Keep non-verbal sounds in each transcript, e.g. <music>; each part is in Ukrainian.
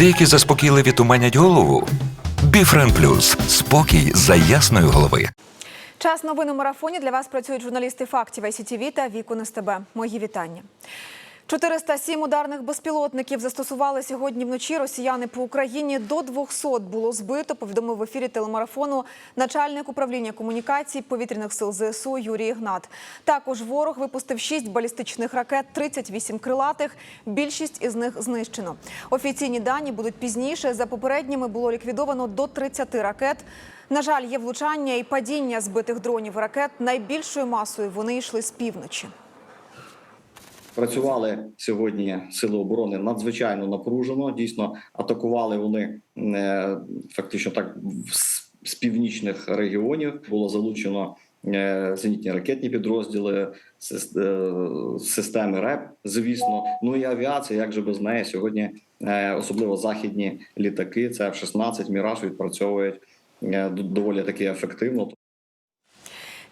Деякі заспокійливі туманять голову. Біфрен Плюс спокій за ясної голови. Час новин у марафоні для вас працюють журналісти фактів ICTV та Віку СТБ. Мої вітання. 407 ударних безпілотників застосували сьогодні вночі росіяни по Україні. До 200 було збито, повідомив в ефірі телемарафону начальник управління комунікацій повітряних сил ЗСУ Юрій Ігнат. Також ворог випустив 6 балістичних ракет, 38 крилатих. Більшість із них знищено. Офіційні дані будуть пізніше. За попередніми було ліквідовано до 30 ракет. На жаль, є влучання і падіння збитих дронів ракет. Найбільшою масою вони йшли з півночі. Працювали сьогодні сили оборони надзвичайно напружено. Дійсно, атакували вони е, фактично так з- північних регіонів. Було залучено е, зенітні ракетні підрозділи, е, системи РЕП, звісно. Ну і авіація, як же без неї сьогодні, особливо західні літаки, це F-16, Міраж відпрацьовують доволі таки ефективно.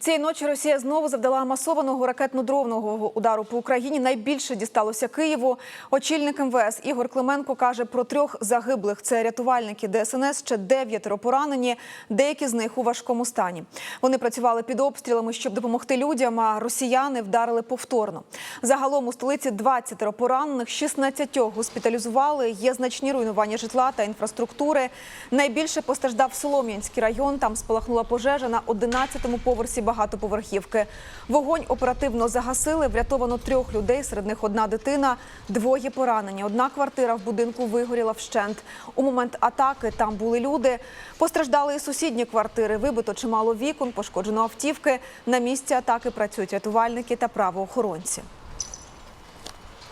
Цієї ночі Росія знову завдала масованого ракетно-дровного удару по Україні. Найбільше дісталося Києву. Очільник МВС Ігор Клименко каже про трьох загиблих. Це рятувальники ДСНС, ще дев'ятеро поранені. Деякі з них у важкому стані. Вони працювали під обстрілами, щоб допомогти людям. А росіяни вдарили повторно. Загалом у столиці 20 поранених, 16 госпіталізували. Є значні руйнування житла та інфраструктури. Найбільше постраждав Солом'янський район. Там спалахнула пожежа на 11-му поверсі багатоповерхівки. Вогонь оперативно загасили. Врятовано трьох людей. Серед них одна дитина, двоє поранені. Одна квартира в будинку вигоріла вщент. У момент атаки там були люди. Постраждали і сусідні квартири. Вибито чимало вікон, пошкоджено автівки. На місці атаки працюють рятувальники та правоохоронці.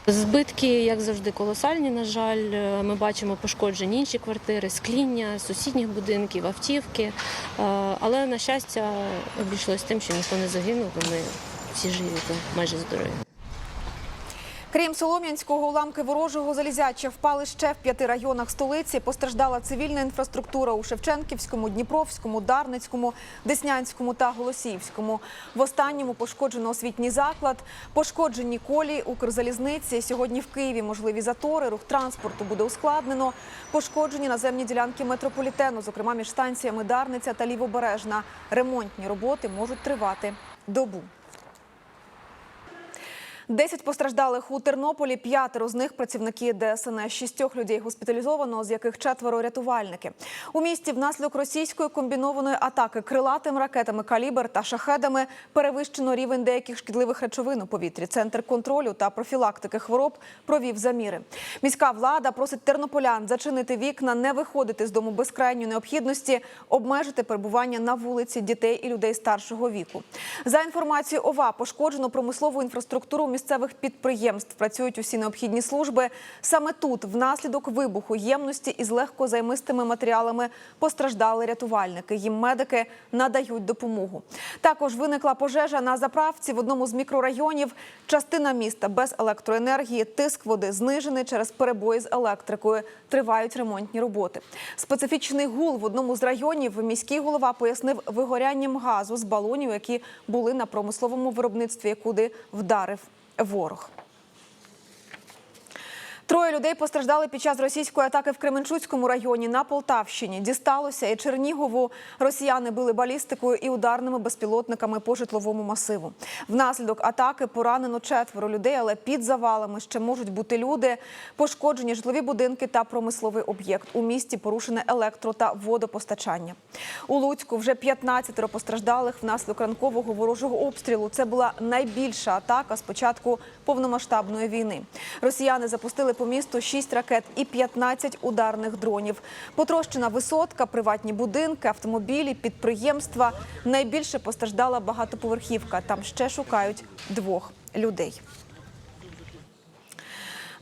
Збитки, як завжди, колосальні. На жаль, Е, ми бачимо пошкоджені інші квартири, скління, сусідніх будинків, автівки. Е, Але на щастя обійшлось тим, що ніхто не загинув. Вони всі живі майже здорові. Крім Солом'янського, уламки ворожого залізяча впали ще в п'яти районах столиці. Постраждала цивільна інфраструктура у Шевченківському, Дніпровському, Дарницькому, Деснянському та Голосіївському. В останньому пошкоджено освітній заклад, пошкоджені колії Укрзалізниці. Сьогодні в Києві можливі затори, рух транспорту буде ускладнено. Пошкоджені наземні ділянки метрополітену, зокрема між станціями Дарниця та Лівобережна. Ремонтні роботи можуть тривати добу. Десять постраждалих у Тернополі, п'ятеро з них працівники ДСНС. Шістьох людей госпіталізовано, з яких четверо рятувальники. У місті внаслідок російської комбінованої атаки крилатими ракетами «Калібр» та шахедами перевищено рівень деяких шкідливих речовин у повітрі. Центр контролю та профілактики хвороб провів заміри. Міська влада просить тернополян зачинити вікна, не виходити з дому без крайньої необхідності, обмежити перебування на вулиці дітей і людей старшого віку. За інформацією ОВА, пошкоджено промислову інфраструктуру місцевих підприємств. Працюють усі необхідні служби. Саме тут, внаслідок вибуху ємності із легкозаймистими матеріалами, постраждали рятувальники. Їм медики надають допомогу. Також виникла пожежа на заправці в одному з мікрорайонів. Частина міста без електроенергії, тиск води знижений через перебої з електрикою. Тривають ремонтні роботи. Специфічний гул в одному з районів міський голова пояснив вигорянням газу з балонів, які були на промисловому виробництві, куди вдарив ворог. Троє людей постраждали під час російської атаки в Кременчуцькому районі на Полтавщині. Дісталося і Чернігову. Росіяни били балістикою і ударними безпілотниками по житловому масиву. Внаслідок атаки поранено четверо людей, але під завалами ще можуть бути люди. Пошкоджені житлові будинки та промисловий об'єкт. У місті порушене електро та водопостачання. У Луцьку вже 15 постраждалих внаслідок ранкового ворожого обстрілу. Це була найбільша атака з початку повномасштабної війни. Росіяни запустили по місту 6 ракет і 15 ударних дронів. Потрощена висотка, приватні будинки, автомобілі, підприємства. Найбільше постраждала багатоповерхівка. Там ще шукають двох людей.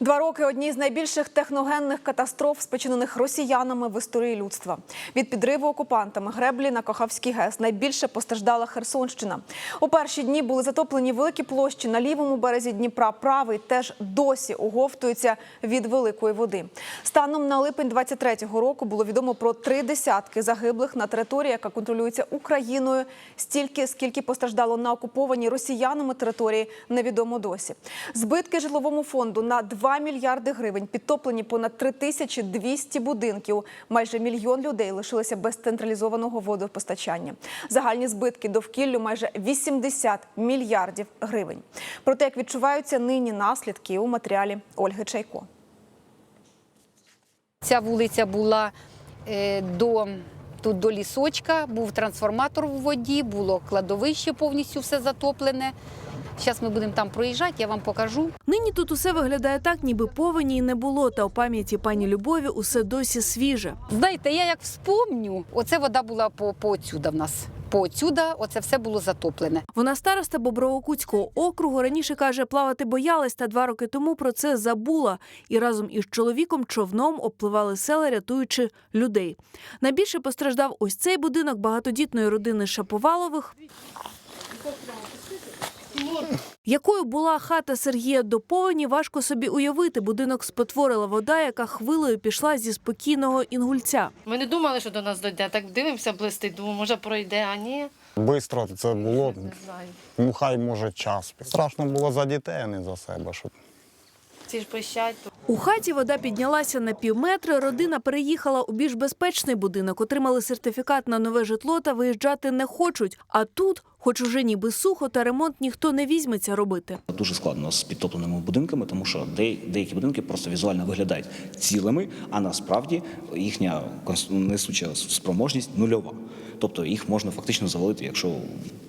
Два роки одні з найбільших техногенних катастроф, спричинених росіянами в історії людства. Від підриву окупантами греблі на Кахавський ГЕС найбільше постраждала Херсонщина. У перші дні були затоплені великі площі на лівому березі Дніпра. Правий теж досі оговтується від великої води. Станом на липень 23-го року було відомо про три десятки загиблих на території, яка контролюється Україною. Стільки, скільки постраждало на окупованій росіянами території, невідомо досі. Збитки житловому фонду на 2 мільярди гривень, підтоплені понад 3200 будинків. Майже мільйон людей лишилися без централізованого водопостачання. Загальні збитки довкіллю майже 80 мільярдів гривень. Про те, як відчуваються нині наслідки у матеріалі Ольги Чайко. Ця вулиця була е, до, тут до лісочка, був трансформатор у воді, було кладовище повністю все затоплене. Зараз ми будемо там проїжджати, я вам покажу. Нині тут усе виглядає так, ніби повені й не було, та у пам'яті пані Любові усе досі свіже. Знаєте, я як вспомню, оце вода була по, по отсюда в нас. По отсюда оце все було затоплене. Вона староста Бобровокутського округу. Раніше каже, плавати боялась, та два роки тому про це забула. І разом із чоловіком човном обпливали села, рятуючи людей. Найбільше постраждав ось цей будинок багатодітної родини Шаповалових. Якою була хата Сергія до повені, важко собі уявити. Будинок спотворила вода, яка хвилею пішла зі спокійного інгульця. Ми не думали, що до нас дойде. Так дивимося, блистить, думаю, може пройде, а ні. Бистро це було, Не знаю. ну хай може час. Страшно було за дітей, а не за себе. Щоб... Ці ж пищать. У хаті вода піднялася на півметри. Родина переїхала у більш безпечний будинок, отримали сертифікат на нове житло та виїжджати не хочуть. А тут, хоч уже ніби сухо, та ремонт ніхто не візьметься робити. Дуже складно з підтопленими будинками, тому що деякі будинки просто візуально виглядають цілими, а насправді їхня несуча спроможність нульова. Тобто їх можна фактично завалити, якщо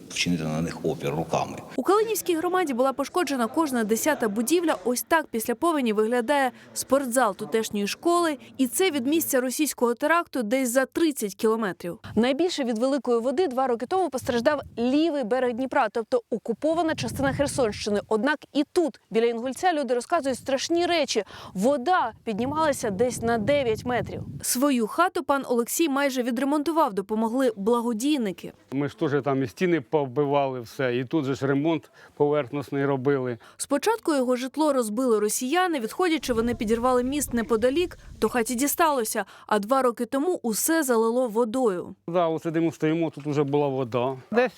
вчинити на них опір руками. У Калинівській громаді була пошкоджена кожна десята будівля. Ось так після повені виглядає спортзал тутешньої школи, і це від місця російського теракту десь за 30 кілометрів. Найбільше від великої води два роки тому постраждав лівий берег Дніпра, тобто окупована частина Херсонщини. Однак і тут, біля Інгульця, люди розказують страшні речі. Вода піднімалася десь на 9 метрів. Свою хату пан Олексій майже відремонтував, допомогли благодійники. Ми ж теж там і стіни повбивали все, і тут же ж ремонт поверхностний робили. Спочатку його житло розбили росіяни. Відходячи, вони підірвали міст неподалік, то хаті дісталося. А два роки тому усе залило водою. Да, ось сидимо, стоїмо, тут вже була вода. Десь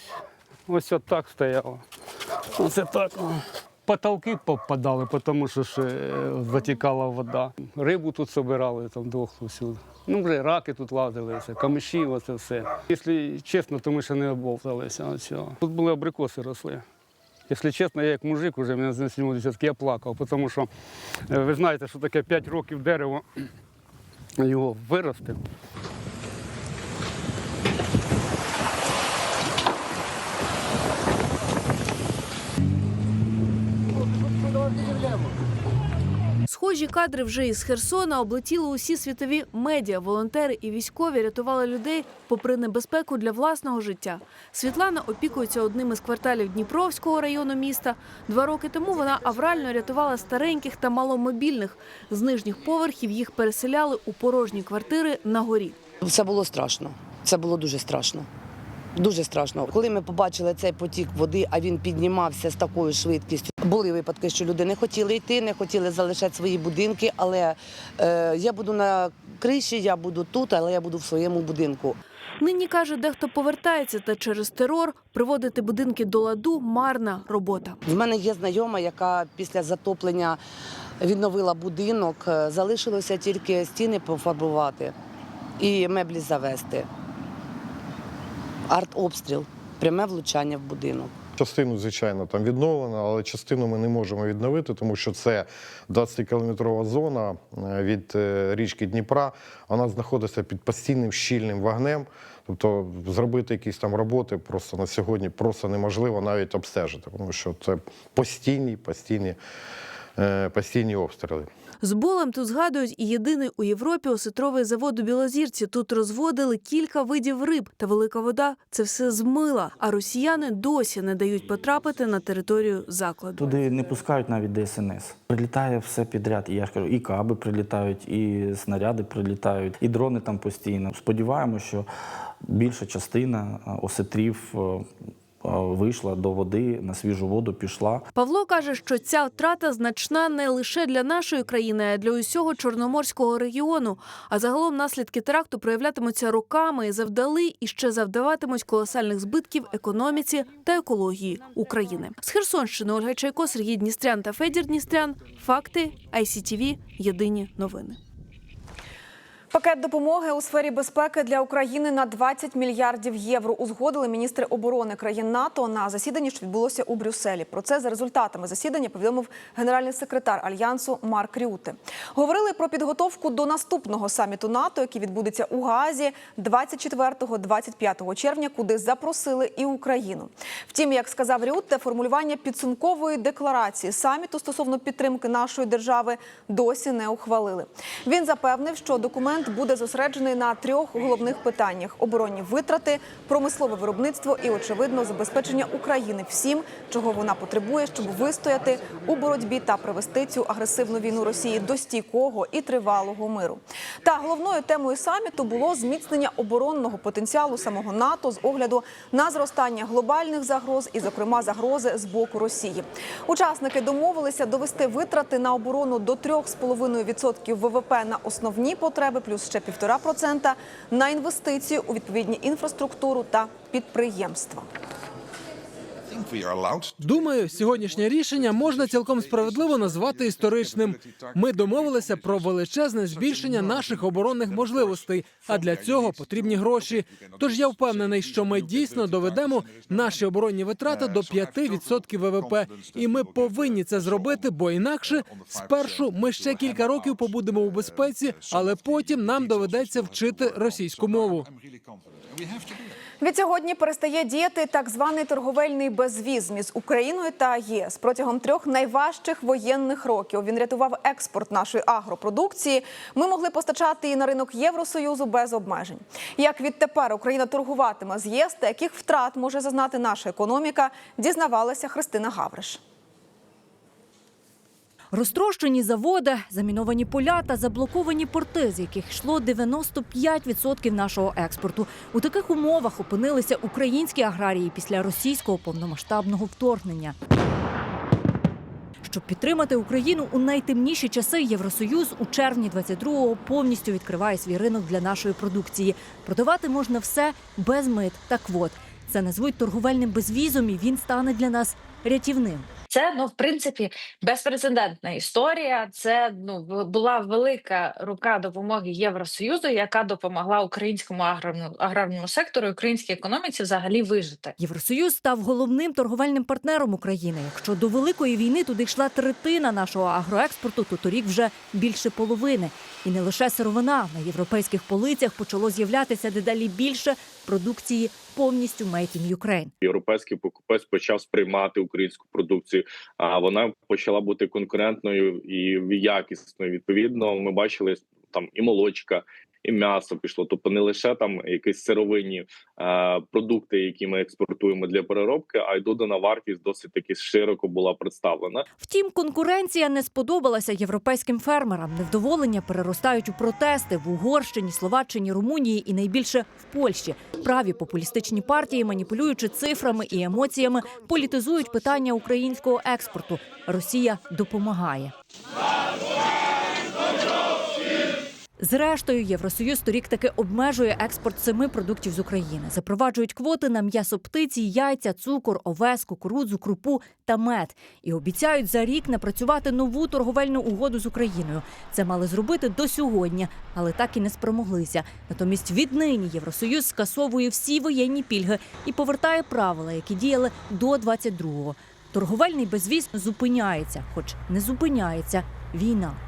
ось так стояло. Оце так. Потолки попадали, тому що ж е, затікала вода. Рибу тут собирали, там дохлу всюди. Ну, вже раки тут лазили, все, камиші, оце все. Якщо чесно, то ми ще не обов'язалися. оцього. Тут були абрикоси росли. Якщо чесно, я як мужик вже мене знесло десятки, я плакав, тому що е, ви знаєте, що таке 5 років дерево <clears throat> його виросте. Схожі кадри вже із Херсона облетіли усі світові медіа. Волонтери і військові рятували людей попри небезпеку для власного життя. Світлана опікується одним із кварталів Дніпровського району міста. Два роки тому вона аврально рятувала стареньких та маломобільних. З нижніх поверхів їх переселяли у порожні квартири на горі. Це було страшно. Це було дуже страшно. Дуже страшно. Коли ми побачили цей потік води, а він піднімався з такою швидкістю. Були випадки, що люди не хотіли йти, не хотіли залишати свої будинки. Але е, я буду на криші, я буду тут, але я буду в своєму будинку. Нині каже, дехто повертається, та через терор приводити будинки до ладу марна робота. В мене є знайома, яка після затоплення відновила будинок. Залишилося тільки стіни пофарбувати і меблі завести. Артобстріл, пряме влучання в будинок. Частину, звичайно, там відновлено, але частину ми не можемо відновити, тому що це 20-кілометрова зона е, від е, річки Дніпра. Вона знаходиться під постійним щільним вогнем. Тобто зробити якісь там роботи просто на сьогодні просто неможливо навіть обстежити, тому що це постійні, постійні, е, постійні обстріли. З болем тут згадують і єдиний у Європі осетровий завод у Білозірці. Тут розводили кілька видів риб, та велика вода це все змила. А росіяни досі не дають потрапити на територію закладу. Туди не пускають навіть ДСНС. Прилітає все підряд. І я кажу, і каби прилітають, і снаряди прилітають, і дрони там постійно. Сподіваємося, що більша частина е, осетрів е, вийшла до води на свіжу воду, пішла. Павло каже, що ця втрата значна не лише для нашої країни, а й для усього чорноморського регіону. А загалом наслідки теракту проявлятимуться роками і завдали і ще завдаватимуть колосальних збитків економіці та екології України. З Херсонщини Ольга Чайко, Сергій Дністрян та Федір Дністрян. Факти ICTV. Єдині новини. Пакет допомоги у сфері безпеки для України на 20 мільярдів євро узгодили міністри оборони країн НАТО на засіданні, що відбулося у Брюсселі. Про це за результатами засідання повідомив генеральний секретар альянсу Марк Рюте. Говорили про підготовку до наступного саміту НАТО, який відбудеться у Гаазі 24-25 червня, куди запросили і Україну. Втім, як сказав Рюте, формулювання підсумкової декларації саміту стосовно підтримки нашої держави досі не ухвалили. Він запевнив, що документ буде зосереджений на трьох головних питаннях: оборонні витрати, промислове виробництво і, очевидно, забезпечення України всім, чого вона потребує, щоб вистояти у боротьбі та привести цю агресивну війну Росії до стійкого і тривалого миру. Та головною темою саміту було зміцнення оборонного потенціалу самого НАТО з огляду на зростання глобальних загроз, і, зокрема, загрози з боку Росії. Учасники домовилися довести витрати на оборону до 3,5% ВВП на основні потреби, плюс ще 1,5% на інвестиції у відповідні інфраструктуру та підприємства. Думаю, сьогоднішнє рішення можна цілком справедливо назвати історичним. Ми домовилися про величезне збільшення наших оборонних можливостей, а для цього потрібні гроші. Тож я впевнений, що ми дійсно доведемо наші оборонні витрати до 5% ВВП, і ми повинні це зробити, бо інакше спершу ми ще кілька років побудемо у безпеці, але потім нам доведеться вчити російську мову. Відсьогодні перестає діяти так званий торговельний безвіз між Україною та ЄС. Протягом трьох найважчих воєнних років він рятував експорт нашої агропродукції. Ми могли постачати її на ринок Євросоюзу без обмежень. Як відтепер Україна торгуватиме з ЄС та яких втрат може зазнати наша економіка, дізнавалася Христина Гавриш. Розтрощені заводи, заміновані поля та заблоковані порти, з яких йшло 95% нашого експорту. У таких умовах опинилися українські аграрії після російського повномасштабного вторгнення. Щоб підтримати Україну у найтемніші часи, Євросоюз у червні 22-го повністю відкриває свій ринок для нашої продукції. Продавати можна все без мит та квот. Це назвуть торговельним безвізом, і він стане для нас рятівним. Це ну в принципі безпрецедентна історія. Це ну була велика рука допомоги Євросоюзу, яка допомогла українському аграрному аграрному сектору, українській економіці взагалі вижити. Євросоюз став головним торговельним партнером України. Якщо до великої війни туди йшла третина нашого агроекспорту, то торік вже більше половини. І не лише сировина на європейських полицях почало з'являтися дедалі більше продукції повністю «Made in Ukraine». європейський покупець почав сприймати українську продукцію. А вона почала бути конкурентною і якісною. Відповідно, ми бачили там і молочка, і м'ясо пішло. Тобто не лише там якісь сировинні е, продукти, які ми експортуємо для переробки, а й додана вартість досить таки широко була представлена. Втім, конкуренція не сподобалася європейським фермерам. Невдоволення переростають у протести в Угорщині, Словаччині, Румунії і найбільше в Польщі. Праві популістичні партії, маніпулюючи цифрами і емоціями, політизують питання українського експорту. Росія допомагає. Зрештою, Євросоюз торік таки обмежує експорт семи продуктів з України. Запроваджують квоти на м'ясо птиці, яйця, цукор, овес, кукурудзу, крупу та мед. І обіцяють за рік напрацювати нову торговельну угоду з Україною. Це мали зробити до сьогодні, але так і не спромоглися. Натомість віднині Євросоюз скасовує всі воєнні пільги і повертає правила, які діяли до 22-го. Торговельний безвіз зупиняється, хоч не зупиняється війна.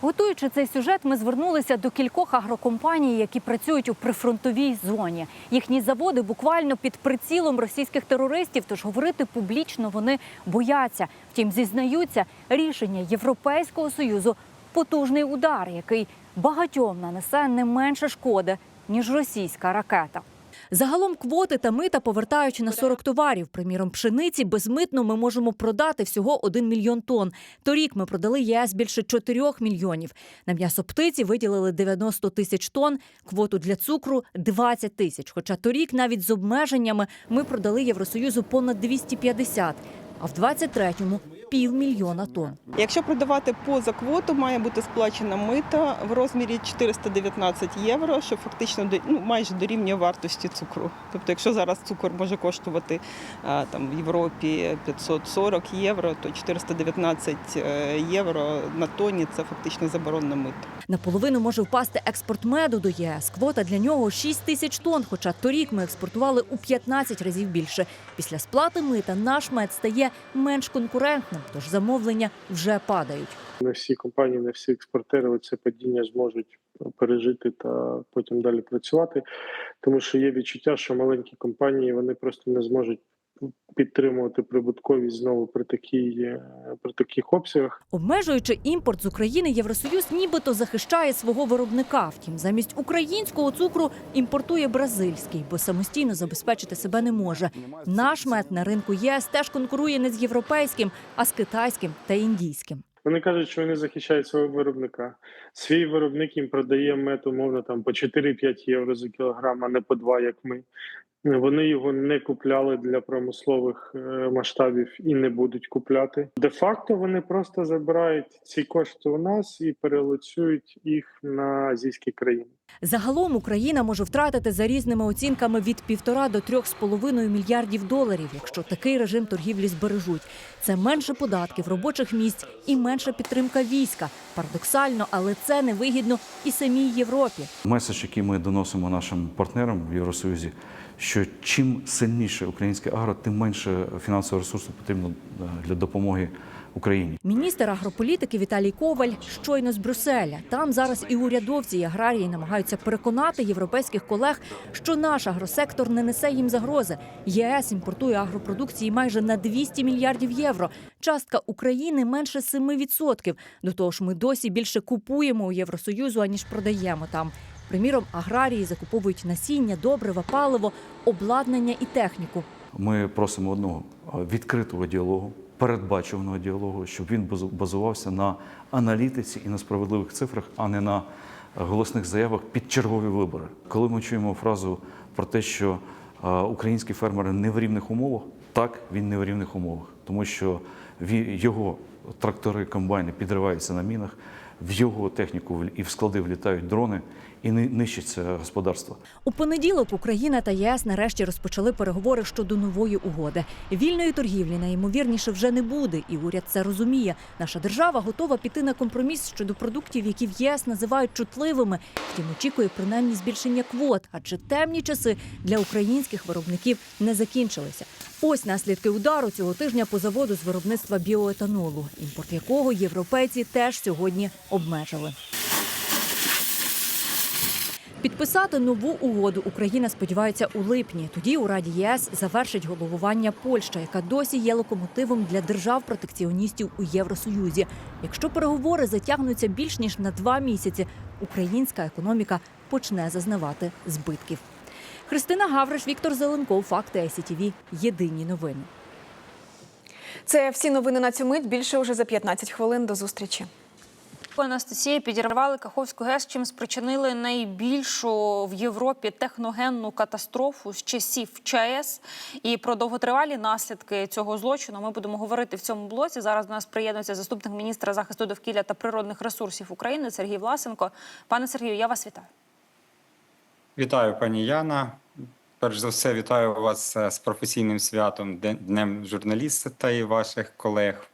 Готуючи цей сюжет, ми звернулися до кількох агрокомпаній, які працюють у прифронтовій зоні. Їхні заводи буквально під прицілом російських терористів, тож говорити публічно вони бояться. Втім, зізнаються, рішення Європейського союзу потужний удар, який багатьом нанесе не менше шкоди ніж російська ракета. Загалом квоти та мита повертають на 40 товарів. Приміром, пшениці безмитно ми можемо продати всього 1 мільйон тонн. Торік ми продали ЄС більше 4 мільйонів. На м'ясо птиці виділили 90 тисяч тонн, квоту для цукру 20 тисяч. Хоча торік навіть з обмеженнями ми продали Євросоюзу понад 250, а в 23-му – півмільйона тонн. Якщо продавати поза квоту, має бути сплачена мита в розмірі 419 євро, що фактично ну, майже дорівнює вартості цукру. Тобто, якщо зараз цукор може коштувати там в Європі 540 євро, то 419 е, євро на тонні це фактично заборонена мита. Наполовину може впасти експорт меду до ЄС. Квота для нього 6 тисяч тонн, хоча торік ми експортували у 15 разів більше. Після сплати мита наш мед стає менш конкурентним, тож замовлення вже падають. Не всі компанії, не всі експортери це падіння зможуть пережити та потім далі працювати, тому що є відчуття, що маленькі компанії вони просто не зможуть підтримувати прибутковість знову при такій е, при таких обсягах. Обмежуючи імпорт з України, Євросоюз нібито захищає свого виробника. Втім, замість українського цукру імпортує бразильський, бо самостійно забезпечити себе не може. Наш мед на ринку єС теж конкурує не з європейським, а з китайським та індійським. Вони кажуть, що вони захищають свого виробника. Свій виробник їм продає мед, умовно там по 4-5 євро за кілограм, а не по 2, як ми. Вони його не купляли для промислових е, масштабів і не будуть купляти. Де-факто вони просто забирають ці кошти у нас і перелоцюють їх на азійські країни. Загалом Україна може втратити за різними оцінками від півтора до трьох з половиною мільярдів доларів, якщо такий режим торгівлі збережуть. Це менше податків, робочих місць і менша підтримка війська. Парадоксально, але це невигідно і самій Європі. Меседж, який ми доносимо нашим партнерам в Євросоюзі, що чим сильніше українське агро, тим менше фінансового ресурсу потрібно е, для допомоги Україні. Міністр агрополітики Віталій Коваль щойно з Брюсселя. Там зараз і урядовці, і аграрії намагаються переконати європейських колег, що наш агросектор не несе їм загрози. ЄС імпортує агропродукції майже на 200 мільярдів євро. Частка України менше 7%. До того ж, ми досі більше купуємо у Євросоюзу, аніж продаємо там. Приміром, аграрії закуповують насіння, добрива, паливо, обладнання і техніку. Ми просимо одного відкритого діалогу, передбачуваного діалогу, щоб він базу- базувався на аналітиці і на справедливих цифрах, а не на голосних заявах під чергові вибори. Коли ми чуємо фразу про те, що українські фермери не в рівних умовах, так він не в рівних умовах, тому що його трактори, комбайни підриваються на мінах, в його техніку і в склади влітають дрони і ни- нищиться господарство. У понеділок Україна та ЄС нарешті розпочали переговори щодо нової угоди. Вільної торгівлі найімовірніше вже не буде, і уряд це розуміє. Наша держава готова піти на компроміс щодо продуктів, які в ЄС називають чутливими. Втім, очікує принаймні збільшення квот, адже темні часи для українських виробників не закінчилися. Ось наслідки удару цього тижня по заводу з виробництва біоетанолу, імпорт якого європейці теж сьогодні обмежили. Підписати нову угоду Україна сподівається у липні. Тоді у Раді ЄС завершить головування Польща, яка досі є локомотивом для держав-протекціоністів у Євросоюзі. Якщо переговори затягнуться більш ніж на два місяці, українська економіка почне зазнавати збитків. Христина Гавриш, Віктор Зеленков, Факти ICTV. Єдині новини. Це всі новини на цю мить. Більше уже за 15 хвилин. До зустрічі. Анастасія підірвали Каховську ГЕС, чим спричинили найбільшу в Європі техногенну катастрофу з часів ЧАЕС. І про довготривалі наслідки цього злочину ми будемо говорити в цьому блоці. Зараз до нас приєднується заступник міністра захисту довкілля та природних ресурсів України Сергій Власенко. Пане Сергію, я вас вітаю. Вітаю, пані Яна. Перш за все, вітаю вас е, з професійним святом Днем журналіста та і ваших колег.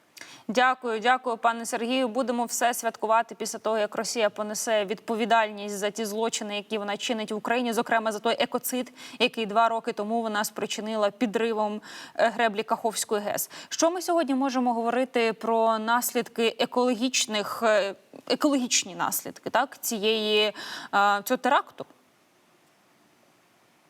Дякую, дякую, пане Сергію. Будемо все святкувати після того, як Росія понесе відповідальність за ті злочини, які вона чинить в Україні, зокрема за той екоцид, який два роки тому вона спричинила підривом е, греблі Каховської ГЕС. Що ми сьогодні можемо говорити про наслідки екологічних е, екологічні наслідки так цієї цього теракту?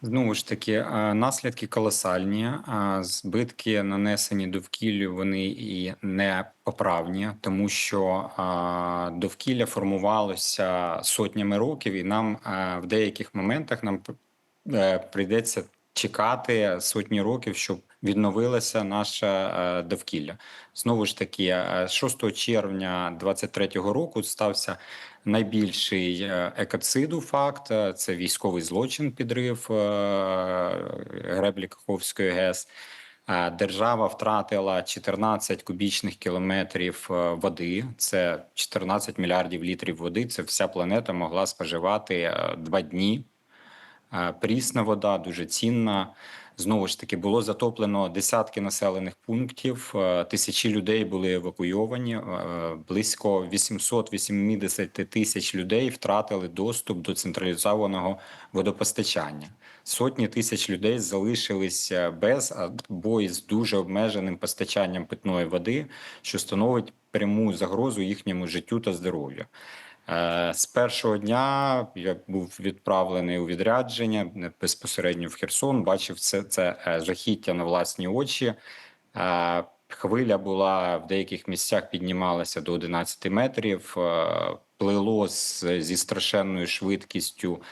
Знову ж таки, е, наслідки колосальні. а Збитки нанесені довкіллю, вони і непоправні, тому що е, довкілля формувалося сотнями років, і нам е, в деяких моментах нам е, прийдеться чекати сотні років, щоб відновилося наше е, довкілля. Знову ж таки, е, 6 червня 23-го року стався найбільший е, екоциду факт. Е, Це військовий злочин, підрив е, греблі Каховської ГЕС. Держава втратила 14 кубічних кілометрів води. Це 14 мільярдів літрів води. Це вся планета могла споживати два дні. Е, Прісна вода дуже цінна. Знову ж таки, було затоплено десятки населених пунктів. е, Тисячі людей були евакуйовані. е, Близько 880 тисяч людей втратили доступ до централізованого водопостачання. Сотні тисяч людей залишилися без або із дуже обмеженим постачанням питної води, що становить пряму загрозу їхньому життю та здоров'ю. Е, З першого дня я був відправлений у відрядження безпосередньо в Херсон. Бачив це, це е, жахіття на власні очі. Е, Хвиля була в деяких місцях піднімалася до 11 метрів, е, плило зі страшенною швидкістю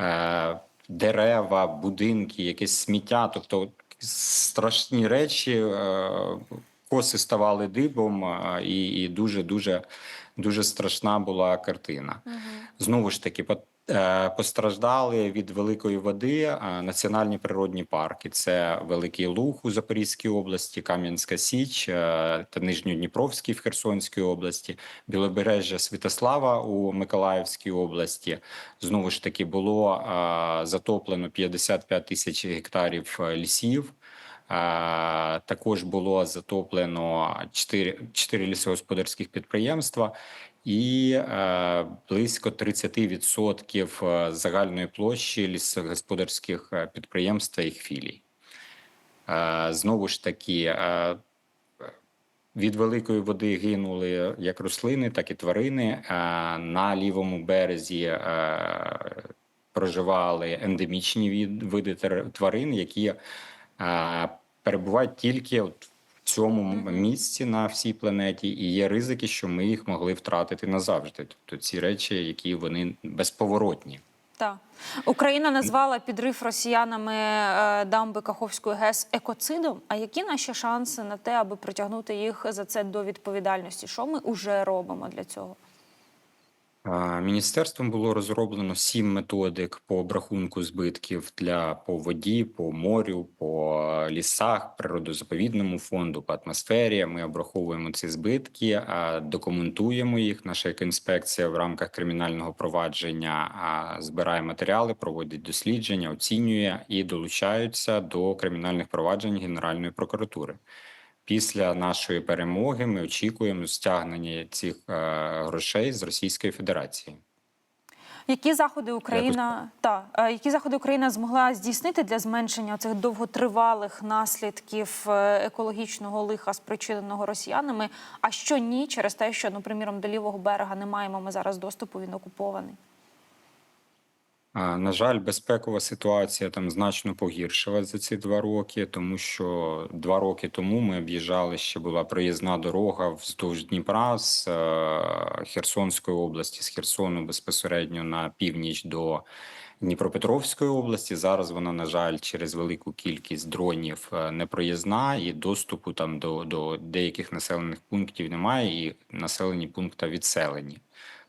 е, дерева, будинки, якесь сміття. Тобто страшні речі, е, коси ставали дибом, е, і дуже дуже дуже страшна була картина. Знову ж таки, е, постраждали від великої води е, національні природні парки. Це Великий Луг у Запорізькій області, Кам'янська Січ е, та Нижньодніпровський в Херсонській області, Білобережжя Святослава у Миколаївській області. Знову ж таки було затоплено 55 тисяч гектарів лісів. Також було затоплено 4, 4 лісогосподарських підприємства і е, близько 30% е, загальної площі лісогосподарських е, підприємств та їх філій. Знову ж таки, від великої води гинули як рослини, так і тварини. На лівому березі проживали ендемічні види тварин, які перебувають тільки от в цьому місці на всій планеті, і є ризики, що ми їх могли втратити назавжди. Тобто ці речі, які вони безповоротні. Так. Україна назвала підрив росіянами е, дамби Каховської ГЕС екоцидом. А які наші шанси на те, аби притягнути їх за це до відповідальності? Що ми вже робимо для цього? Міністерством було розроблено сім методик по обрахунку збитків для по воді, по морю, по лісах, природозаповідному фонду, по атмосфері. Ми обраховуємо ці збитки, документуємо їх. Наша екоінспекція в рамках кримінального провадження збирає матеріали, проводить дослідження, оцінює і долучаються до кримінальних проваджень Генеральної прокуратури. Після нашої перемоги ми очікуємо стягнення цих е, грошей з Російської Федерації. Які заходи Україна та е, які заходи Україна змогла здійснити для зменшення цих довготривалих наслідків е, екологічного лиха, спричиненого росіянами? А що ні, через те, що, ну, приміром, до лівого берега не маємо ми зараз доступу, він окупований. На жаль, безпекова ситуація там значно погіршилась за ці два роки, тому що два роки тому ми об'їжджали ще була проїзна дорога вздовж Дніпра з е, Херсонської області, з Херсону безпосередньо на північ до Дніпропетровської області. Зараз вона, на жаль, через велику кількість дронів е, не проїзна, і доступу там до, до деяких населених пунктів немає, і населені пункти відселені.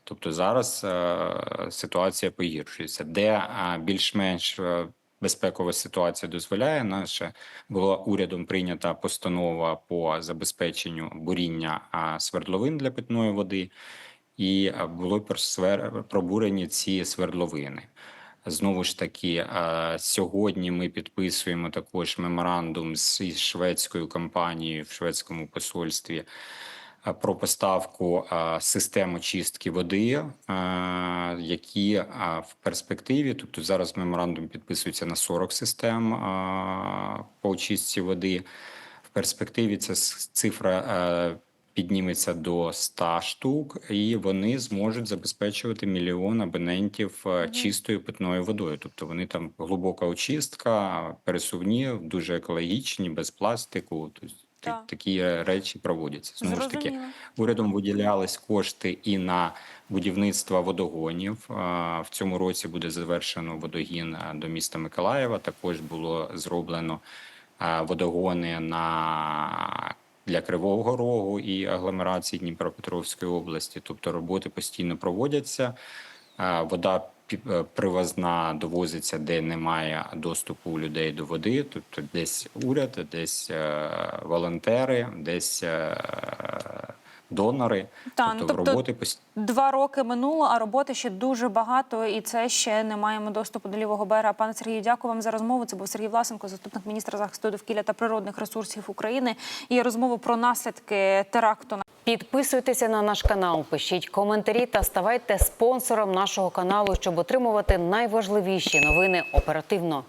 Тобто зараз е, ситуація погіршується, де е, більш-менш е, безпекова ситуація дозволяє. Наша була урядом прийнята постанова по забезпеченню буріння свердловин для питної води, і були пробурені ці свердловини. Знову ж таки, сьогодні ми підписуємо також меморандум з шведською компанією в шведському посольстві про поставку е, систем очистки води, е, які е, в перспективі, тобто зараз меморандум підписується на 40 систем е, по очистці води. В перспективі ця цифра е, підніметься до 100 штук, і вони зможуть забезпечувати мільйон абонентів е, чистою питною водою. Тобто вони там глибока очистка, пересувні, дуже екологічні, без пластику. Тобто Так. такі речі проводяться. Знову ж таки, урядом виділялись кошти і на будівництво водогонів. В цьому році буде завершено водогін до міста Миколаєва. Також було зроблено водогони на для Кривого Рогу і агломерації Дніпропетровської області. Тобто роботи постійно проводяться. Вода е, привозна довозиться, де немає доступу людей до води. Тобто десь уряд, десь е, волонтери, десь е, донори. Та, ну, тобто, тобто роботи постійно. Два роки минуло, а роботи ще дуже багато, і це ще не маємо доступу до лівого берега. Пане Сергію, дякую вам за розмову. Це був Сергій Власенко, заступник міністра захисту довкілля та природних ресурсів України. І розмову про наслідки теракту. Підписуйтеся на наш канал, пишіть коментарі та ставайте спонсором нашого каналу, щоб отримувати найважливіші новини оперативно.